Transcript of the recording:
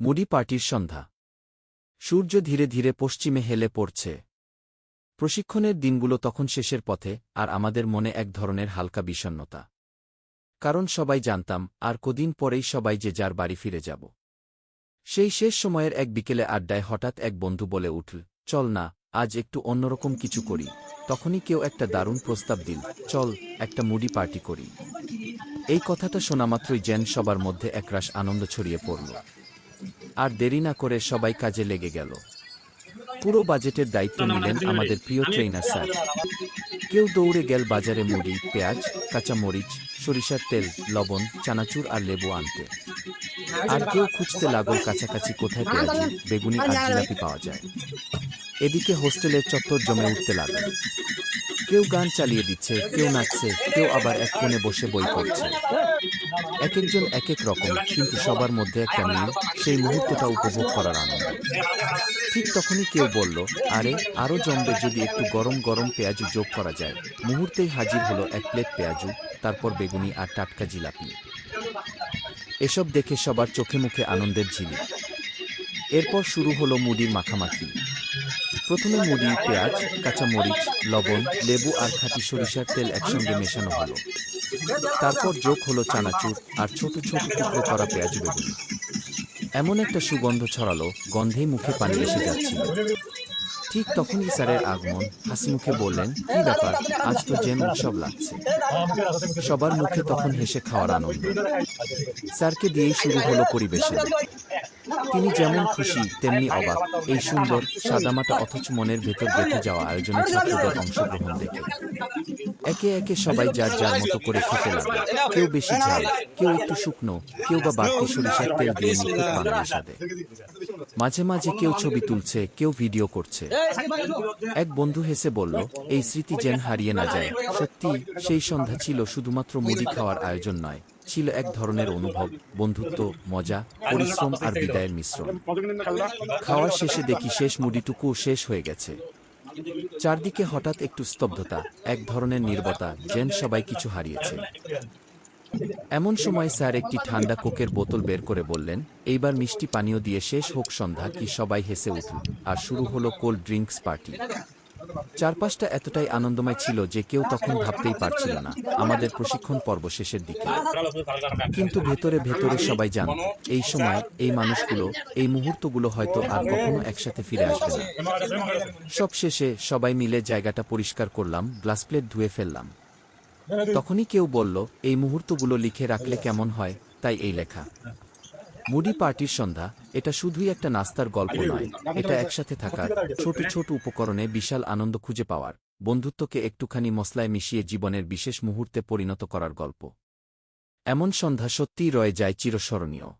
Moody পার্টির সন্ধ্যা। সূর্য ধীরে ধীরে পশ্চিমে হেলে পড়ছে। প্রশিক্ষণের দিনগুলো তখন শেষের পথে, আর আমাদের মনে এক ধরনের হালকা বিষণ্নতা কারণ সবাই জানতাম, আর কদিন পরেই সবাই যে যার বাড়ি ফিরে যাব। সেই শেষ সময়ের এক বিকেলে আড্ডায় হঠাৎ এক বন্ধু বলে উঠল, চল না, আজ একটু অন্যরকম কিছু করি। তখনই কেউ একটা দারুণ প্রস্তাব দিল, চল, একটা মুডি পার্টি করি। এই কথাটা শোনামাত্রই জেন সবার মধ্যে একরাশ আনন্দ ছড়িয়ে পড়ল। আর দেরি না করে সবাই কাজে লেগে গেল। পুরো বাজেটের দায়িত্ব নিলেন আমাদের প্রিয় ট্রেনার স্যার। কেউ দৌড়ে গেল বাজারে মুড়ি পেঁয়াজ কাঁচামরিচ সরিষার তেল লবণ চানাচুর আর লেবু আনতে। আর কেউ খুঁজতে লাগল কাছাকাছি কোথায় পেঁয়াজি বেগুনি আর জিলাপি পাওয়া যায়। এদিকে হোস্টেলের চত্বর জমে উঠতে লাগল। কেউ গান চালিয়ে দিচ্ছে, কেউ নাচছে, কেউ আবার এক কোণে বসে বই পড়ছে। এক একজন এক এক রকম, কিন্তু সবার মধ্যে একটা মিল, সেই মুহূর্তটা উপভোগ করার আনন্দ। ঠিক তখনই কেউ বলল, আরে আরও জমবে যদি একটু গরম গরম পেঁয়াজু যোগ করা যায়। মুহূর্তেই হাজির হলো এক প্লেট পেঁয়াজু, তারপর বেগুনি আর টাটকা জিলাপি। এসব দেখে সবার চোখে মুখে আনন্দের ঝিলিক এরপর শুরু হলো মুড়ির মাখামাখি। প্রথমে মুড়ি, পেঁয়াজ কাঁচা মরিচ লবণ, লেবু আর খাঁটি সরিষার তেল একসঙ্গে মেশানো হলো। তারপর যোগ হলো চানাচুর আর ছোট ছোট টুকরো করা পেঁয়াজ বেগুনি। এমন একটা সুগন্ধ ছড়ালো, গন্ধেই মুখে পানি এসে যাচ্ছিল। ঠিক তখনই স্যারের আগমন, হাসি মুখে বললেন, কি ব্যাপার? আজ তো যেন উৎসব লাগছে। সবার মুখে তখন হেসে খাওয়ার আনন্দ। স্যারকে দিয়েই শুরু হলো পরিবেশন। তিনি যেমন খুশি তেমনি অবাক এই সুন্দর সাদামাটা অথচ মনের ভেতর গেঁথে যাওয়া আয়োজনে ছাত্রদের অংশগ্রহণ দেখে একে একে সবাই যার যার মতো করে খেতে লাগল কেউ বেশি ঝাল কেউ একটু শুকনো কেউ বা বাড়তি সরিষার তেল দিয়ে নিখুঁত বানানোর সাথে মাঝে মাঝে কেউ ছবি তুলছে কেউ ভিডিও করছে এক বন্ধু হেসে বলল এই স্মৃতি যেন হারিয়ে না যায় সত্যি সেই সন্ধ্যা ছিল শুধুমাত্র মুড়ি খাওয়ার আয়োজন নয় ছিল এক ধরনের অনুভব, বন্ধুত্ব, মজা, পরিশ্রম আর বিদায়ের মিশ্রণ। খাওয়ার শেষে দেখি শেষ মুড়িটুকু শেষ হয়ে গেছে। চারদিকে হঠাৎ একটু স্তব্ধতা, এক ধরনের নির্বতা, যেন সবাই কিছু হারিয়েছে। এমন সময় স্যার একটি ঠান্ডা কোকের বোতল বের করে বললেন, এইবার মিষ্টি পানীয় দিয়ে শেষ হোক সন্ধ্যা, কি সবাই হেসে উঠল আর শুরু হলো কোল্ড ড্রিঙ্কস পার্টি। চারপাশটা এতটাই আনন্দময় ছিল যে কেউ তখন ভাবতেই পারছিল না, আমাদের প্রশিক্ষণ পর্ব শেষের দিকে। কিন্তু ভেতরে ভেতরে সবাই জানত, এই সময় এই মানুষগুলো, এই মুহূর্তগুলো হয়তো আর কখনো একসাথে ফিরে আসবে না। সব শেষে সবাই মিলে জায়গাটা পরিষ্কার করলাম, গ্লাস প্লেট ধুয়ে ফেললাম। তখনই কেউ বলল, এই মুহূর্তগুলো লিখে রাখলে কেমন হয়? তাই এই লেখা। মুডি পার্টির সন্ধ্যা এটা শুধুই একটা নাস্তার গল্প নয় এটা একসাথে থাকার ছোট ছোট উপকরণে বিশাল আনন্দ খুঁজে পাওয়ার বন্ধুত্বকে একটুখানি মশলায় মিশিয়ে জীবনের বিশেষ মুহূর্তে পরিণত করার গল্প। এমন সন্ধ্যা সত্যিই রয়ে যায় চিরস্মরণীয়।